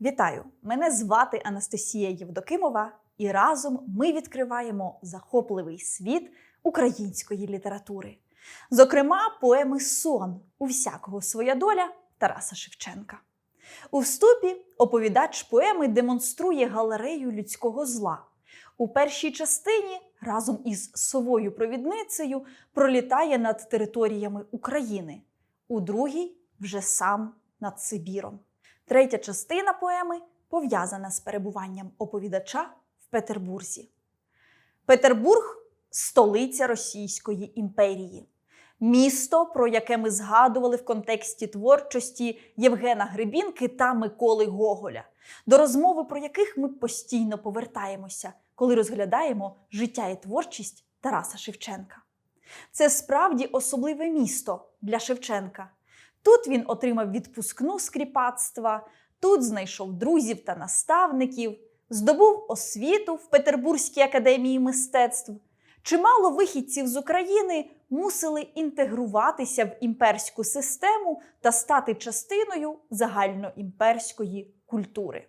Вітаю! Мене звати Анастасія Євдокимова, і разом ми відкриваємо захопливий світ української літератури. Зокрема, поеми Сон у всякого своя доля Тараса Шевченка. У вступі оповідач поеми демонструє галерею людського зла. У першій частині разом із совою провідницею пролітає над територіями України, у другій вже сам над Сибіром. Третя частина поеми пов'язана з перебуванням оповідача в Петербурзі. Петербург столиця Російської імперії, місто, про яке ми згадували в контексті творчості Євгена Гребінки та Миколи Гоголя, до розмови про яких ми постійно повертаємося, коли розглядаємо життя і творчість Тараса Шевченка. Це справді особливе місто для Шевченка. Тут він отримав відпускну з тут знайшов друзів та наставників, здобув освіту в Петербурзькій академії мистецтв. Чимало вихідців з України мусили інтегруватися в імперську систему та стати частиною загальноімперської культури.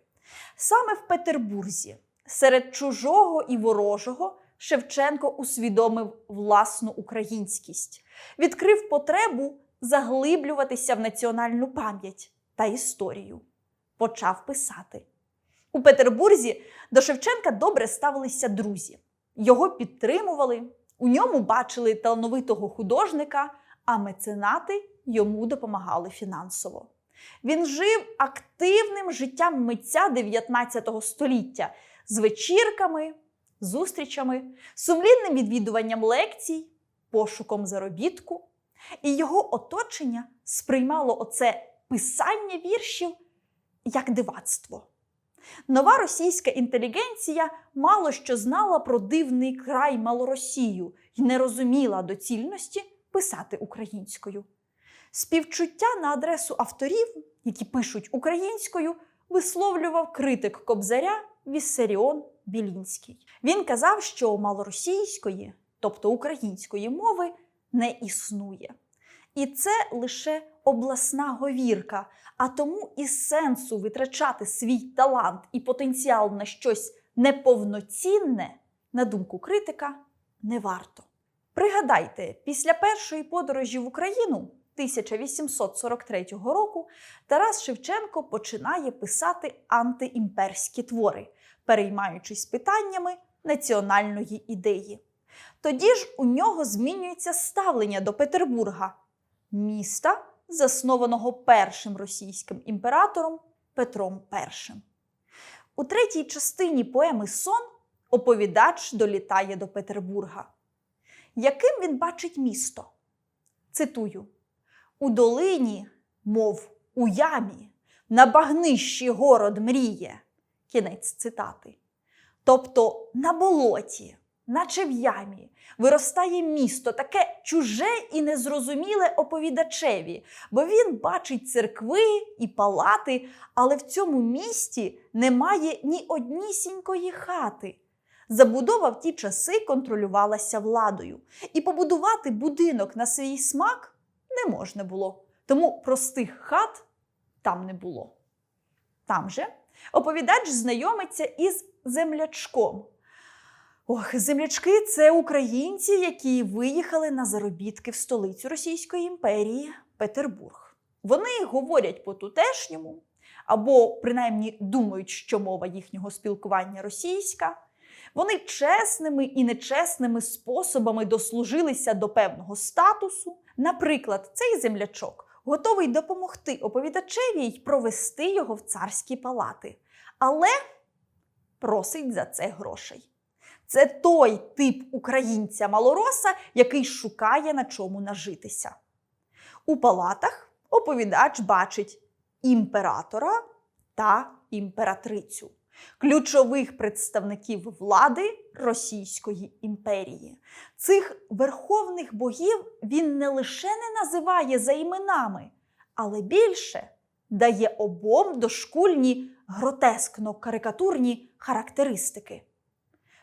Саме в Петербурзі, серед чужого і ворожого, Шевченко усвідомив власну українськість, відкрив потребу заглиблюватися в національну пам'ять та історію. Почав писати. У Петербурзі до Шевченка добре ставилися друзі. Його підтримували, у ньому бачили талановитого художника, а меценати йому допомагали фінансово. Він жив активним життям митця 19 століття з вечірками, зустрічами, сумлінним відвідуванням лекцій, пошуком заробітку. І його оточення сприймало оце писання віршів як дивацтво. Нова російська інтелігенція мало що знала про дивний край Малоросію і не розуміла доцільності писати українською. Співчуття на адресу авторів, які пишуть українською, висловлював критик Кобзаря Віссаріон Білінський. Він казав, що малоросійської, тобто української мови, не існує. І це лише обласна говірка, а тому і сенсу витрачати свій талант і потенціал на щось неповноцінне, на думку критика, не варто. Пригадайте, після першої подорожі в Україну 1843 року Тарас Шевченко починає писати антиімперські твори, переймаючись питаннями національної ідеї. Тоді ж у нього змінюється ставлення до Петербурга, міста, заснованого першим російським імператором Петром І. У третій частині поеми Сон оповідач долітає до Петербурга. Яким він бачить місто? Цитую: У долині, мов у ямі, на багнищі город мріє. Кінець цитати. Тобто на болоті, наче в ямі, виростає місто, таке чуже і незрозуміле оповідачеві, бо він бачить церкви і палати, але в цьому місті немає ні однісінької хати. Забудова в ті часи контролювалася владою, і побудувати будинок на свій смак не можна було, тому простих хат там не було. Там же оповідач знайомиться із землячком. Ох, землячки це українці, які виїхали на заробітки в столицю Російської імперії Петербург. Вони говорять по-тутешньому, або принаймні думають, що мова їхнього спілкування російська. Вони чесними і нечесними способами дослужилися до певного статусу. Наприклад, цей землячок готовий допомогти оповідачеві й провести його в царські палати, але просить за це грошей. Це той тип українця малороса, який шукає на чому нажитися. У палатах оповідач бачить імператора та імператрицю, ключових представників влади Російської імперії. Цих верховних богів він не лише не називає за іменами, але більше дає обом дошкульні гротескно карикатурні характеристики.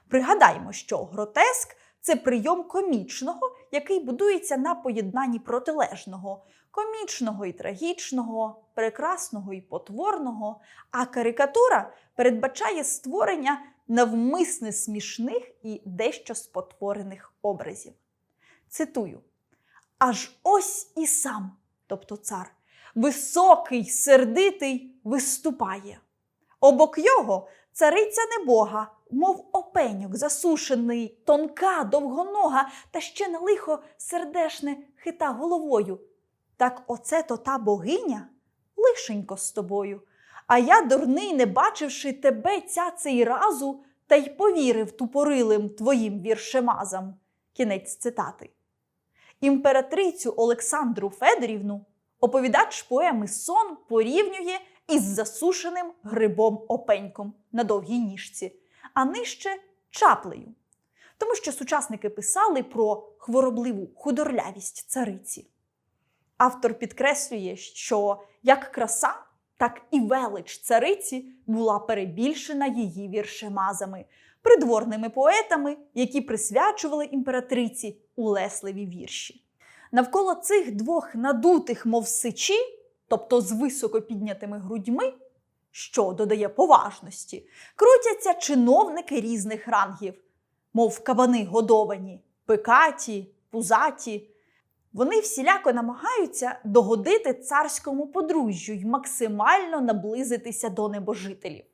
Пригадаймо, що гротеск це прийом комічного, який будується на поєднанні протилежного комічного і трагічного, прекрасного і потворного, а карикатура передбачає створення навмисне смішних і дещо спотворених образів. Цитую: Аж ось і сам, тобто цар, високий, сердитий, виступає. Обок його цариця небога, мов опеньок засушений, тонка, довгонога, та ще на лихо сердешне хита головою. Так оце то та богиня лишенько з тобою. А я, дурний, не бачивши тебе ця цей разу, та й повірив тупорилим твоїм віршемазам. Кінець цитати. Імператрицю Олександру Федорівну оповідач поеми Сон порівнює із засушеним грибом опеньком на довгій ніжці, а нижче чаплею. Тому що сучасники писали про хворобливу худорлявість цариці. Автор підкреслює, що як краса, так і велич цариці була перебільшена її віршемазами, придворними поетами, які присвячували імператриці улесливі вірші. Навколо цих двох надутих, мов сичі, тобто з високо піднятими грудьми, що додає поважності, крутяться чиновники різних рангів, мов кабани годовані, пикаті, пузаті. Вони всіляко намагаються догодити царському подружжю й максимально наблизитися до небожителів.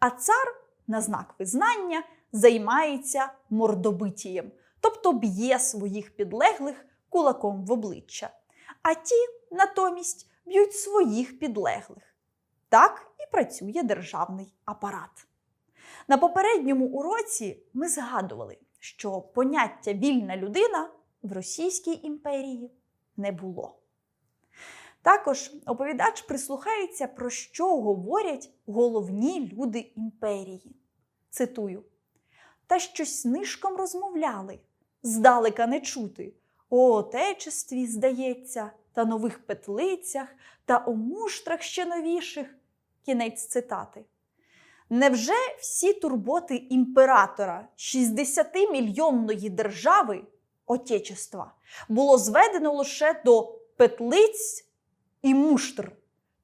А цар, на знак визнання, займається мордобитієм, тобто б'є своїх підлеглих кулаком в обличчя. А ті натомість б'ють своїх підлеглих. Так і працює державний апарат. На попередньому уроці ми згадували, що поняття вільна людина в Російській імперії не було. Також оповідач прислухається, про що говорять головні люди імперії. Цитую: та щось нишком розмовляли, здалека не чути. О отечестві, здається, та нових петлицях, та о муштрах ще новіших. Кінець цитати. Невже всі турботи імператора 60-мільйонної держави Отечества було зведено лише до петлиць і муштр,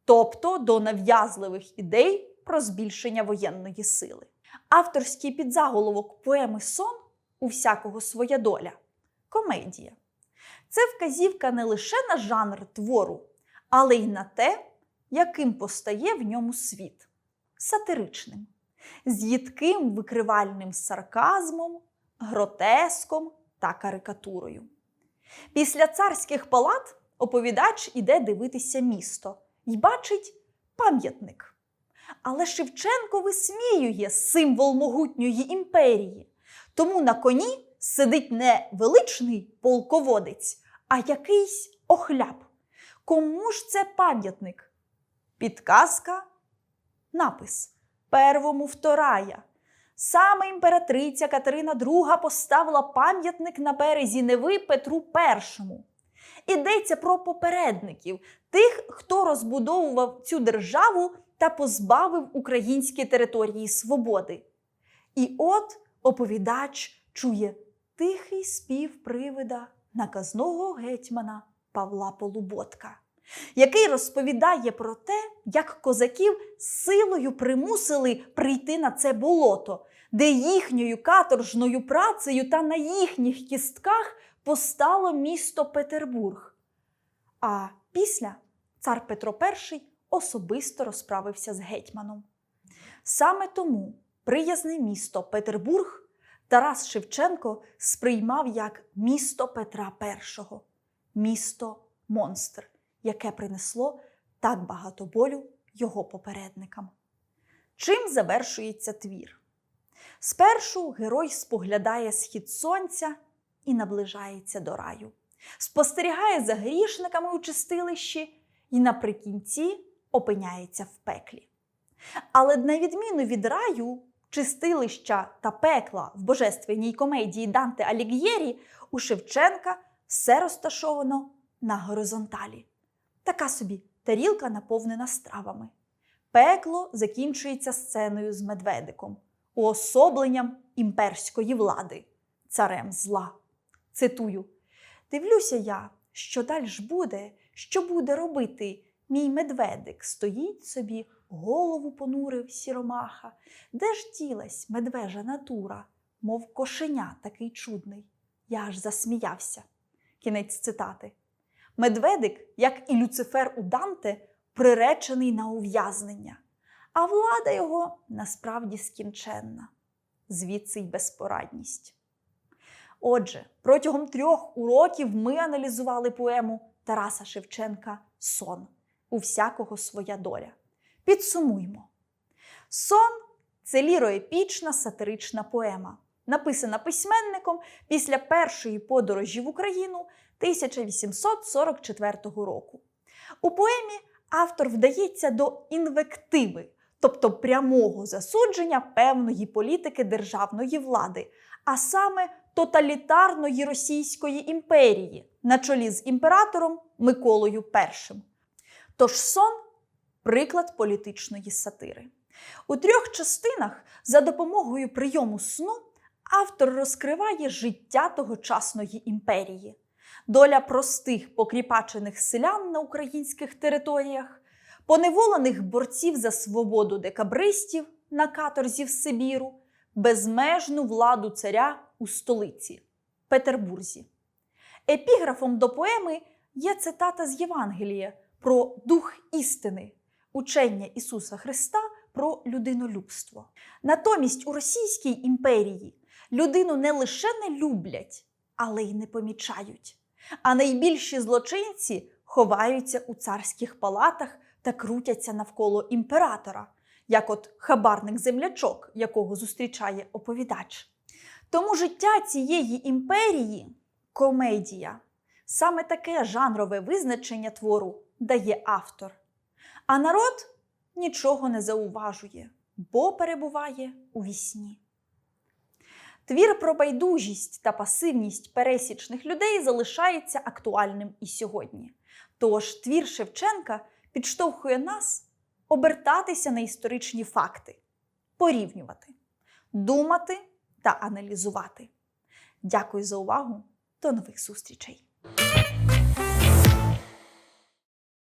тобто до нав'язливих ідей про збільшення воєнної сили? Авторський підзаголовок поеми Сон у всякого своя доля комедія. Це вказівка не лише на жанр твору, але й на те, яким постає в ньому світ сатиричним, з їдким викривальним сарказмом, гротеском та карикатурою. Після царських палат оповідач іде дивитися місто і бачить пам'ятник. Але Шевченко висміює символ могутньої імперії, тому на коні сидить не величний полководець, а якийсь охляб. Кому ж це пам'ятник? Підказка, напис Первому вторая. Саме імператриця Катерина II поставила пам'ятник на березі Неви Петру І. Йдеться про попередників, тих, хто розбудовував цю державу та позбавив українські території свободи. І от оповідач чує тихий спів привида наказного гетьмана Павла Полуботка, який розповідає про те, як козаків силою примусили прийти на це болото, де їхньою каторжною працею та на їхніх кістках постало місто Петербург. А після цар Петро І особисто розправився з гетьманом. Саме тому приязне місто Петербург Тарас Шевченко сприймав як місто Петра І, місто монстр, яке принесло так багато болю його попередникам. Чим завершується твір? Спершу герой споглядає схід сонця і наближається до раю, спостерігає за грішниками у чистилищі і наприкінці опиняється в пеклі. Але на відміну від раю, чистилища та пекла в божественній комедії Данте Аліг'єрі у Шевченка все розташовано на горизонталі. Така собі тарілка наповнена стравами. Пекло закінчується сценою з медведиком, уособленням імперської влади, царем зла. Цитую: Дивлюся я, що далі ж буде, що буде робити Мій медведик стоїть собі, голову понурив сіромаха. Де ж ділась медвежа натура, мов кошеня такий чудний? Я аж засміявся. Кінець цитати. Медведик, як і Люцифер у Данте, приречений на ув'язнення, а влада його насправді скінченна, звідси й безпорадність. Отже, протягом трьох уроків ми аналізували поему Тараса Шевченка Сон у всякого своя доля. Підсумуймо. Сон це ліроепічна сатирична поема, написана письменником після першої подорожі в Україну 1844 року. У поемі автор вдається до інвективи, тобто прямого засудження певної політики державної влади, а саме тоталітарної Російської імперії на чолі з імператором Миколою І. Тож сон приклад політичної сатири. У трьох частинах за допомогою прийому сну автор розкриває життя тогочасної імперії, доля простих покріпачених селян на українських територіях, поневолених борців за свободу декабристів на каторзі в Сибіру, безмежну владу царя у столиці Петербурзі. Епіграфом до поеми є цитата з Євангелія про дух істини, учення Ісуса Христа про людинолюбство. Натомість у Російській імперії людину не лише не люблять, але й не помічають. А найбільші злочинці ховаються у царських палатах та крутяться навколо імператора, як от хабарник землячок, якого зустрічає оповідач. Тому життя цієї імперії комедія. Саме таке жанрове визначення твору дає автор. А народ нічого не зауважує, бо перебуває у вісні. Твір про байдужість та пасивність пересічних людей залишається актуальним і сьогодні. Тож твір Шевченка підштовхує нас обертатися на історичні факти, порівнювати, думати та аналізувати. Дякую за увагу! До нових зустрічей!